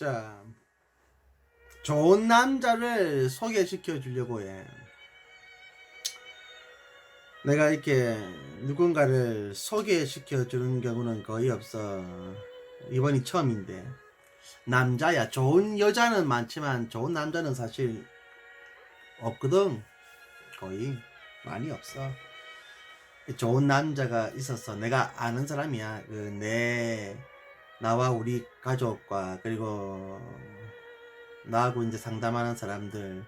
자, 좋은 남자를 소개시켜 주려고 해. 내가 이렇게 누군가를 소개시켜 주는 경우는 거의 없어. 이번이 처음인데. 남자야. 좋은 여자는 많지만 좋은 남자는 사실 없거든. 거의 많이 없어. 좋은 남자가 있었어. 내가 아는 사람이야. 그내 나와 우리 가족과 그리고 나하고 이제 상담하는 사람들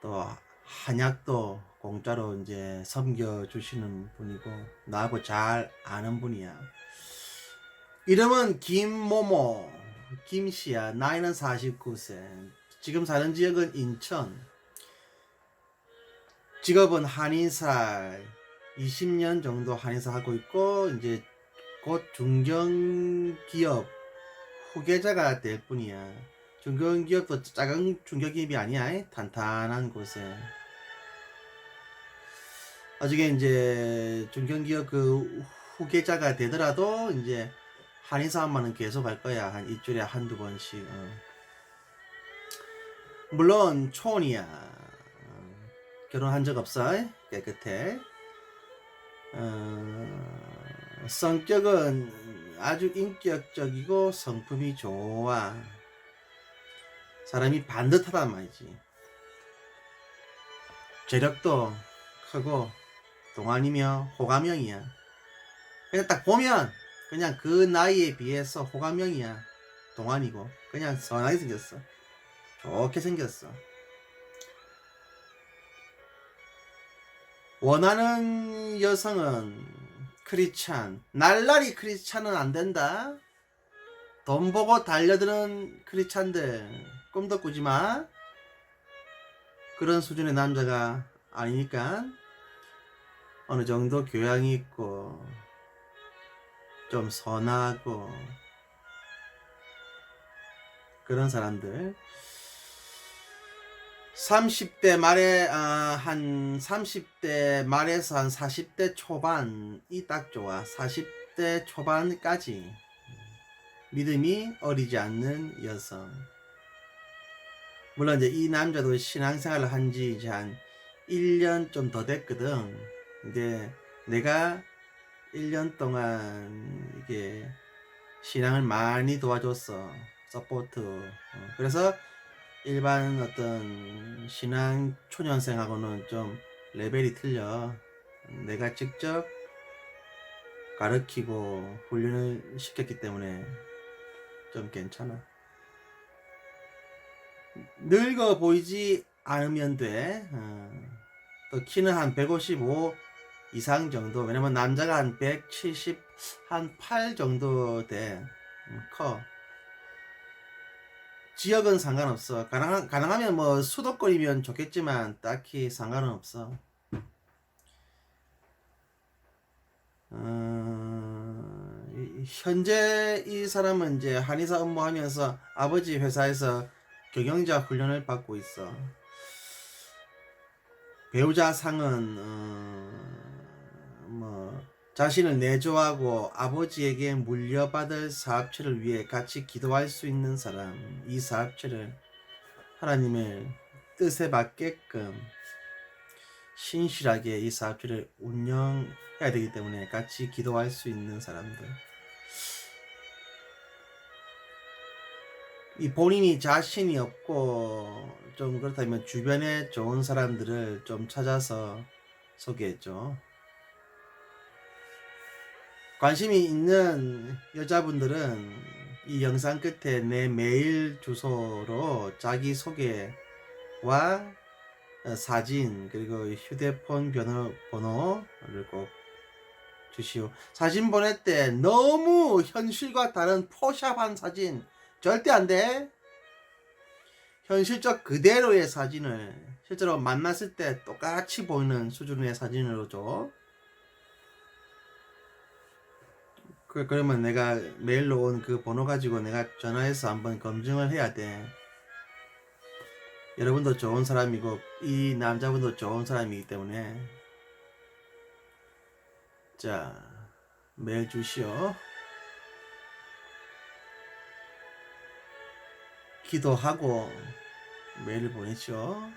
또 한약도 공짜로 이제 섬겨 주시는 분이고 나하고 잘 아는 분이야. 이름은 김모모 김씨야. 나이는 49세. 지금 사는 지역은 인천. 직업은 한의사 20년 정도 한의사 하고 있고 이제 곧 중견기업 후계자가 될 뿐이야. 중견기업도 작은 중견기업이 아니야. 탄탄한 곳에. 나중에 이제 중견기업 그 후계자가 되더라도 이제 한의사만은 계속 할 거야. 한 일주일에 한두 번씩. 어. 물론 초혼이야. 어, 결혼한 적 없어. 깨끗해. 어, 성격은 아주 인격적이고 성품이 좋아. 사람이 반듯하단 말이지. 재력도 크고 동안이며 호감형이야. 그냥 딱 보면 그냥 그 나이에 비해서 호감형이야. 동안이고 그냥 선하게 생겼어. 좋게 생겼어. 원하는 여성은 크리찬. 날라리 크리찬은 안 된다. 돈 보고 달려드는 크리찬들 꿈도 꾸지 마. 그런 수준의 남자가 아니니까 어느 정도 교양이 있고 좀 선하고 그런 사람들 30대 말에 아, 한 30대 말에서 한 40대 초반이 딱 좋아 40대 초반까지 믿음이 어리지 않는 여성 물론 이제 이 남자도 신앙생활을 한 지 이제 한 1년 좀 더 됐거든 근데 내가 1년 동안 이게 신앙을 많이 도와줬어. 서포트. 어, 그래서 일반 어떤 신앙 초년생하고는 좀 레벨이 틀려. 내가 직접 가르치고 훈련을 시켰기 때문에 좀 괜찮아. 늙어 보이지 않으면 돼. 어. 또 키는 한 155 이상 정도 왜냐면 남자가 한 170, 한 8 정도 돼. 음, 커. 지역은 상관없어. 가능, 가능하면 뭐 수도권이면 좋겠지만 딱히 상관은 없어. 어, 이- 현재 이 사람은 이제 한의사 업무하면서 아버지 회사에서 경영자 훈련을 받고 있어. 배우자 상은 어, 뭐 자신을 내조하고 아버지에게 물려받을 사업체를 위해 같이 기도할 수 있는 사람 이 사업체를 하나님의 뜻에 맞게끔 신실하게 이 사업체를 운영해야 되기 때문에 같이 기도할 수 있는 사람들 이 본인이 자신이 없고 좀 그렇다면 주변에 좋은 사람들을 좀 찾아서 소개했죠. 관심이 있는 여자분들은 이 영상 끝에 내 메일 주소로 자기 소개와 어, 사진 그리고 휴대폰 번호, 번호를 꼭 주시오. 사진 보낼 때 너무 현실과 다른 포샵한 사진 절대 안 돼. 현실적 그대로의 사진을 실제로 만났을 때 똑같이 보이는 수준의 사진으로 줘. 그, 그러면 내가 메일로 온 그 번호 가지고 내가 전화해서 한번 검증을 해야 돼. 여러분도 좋은 사람이고, 이 남자분도 좋은 사람이기 때문에. 자, 메일 주시오. 기도하고 메일을 보내죠.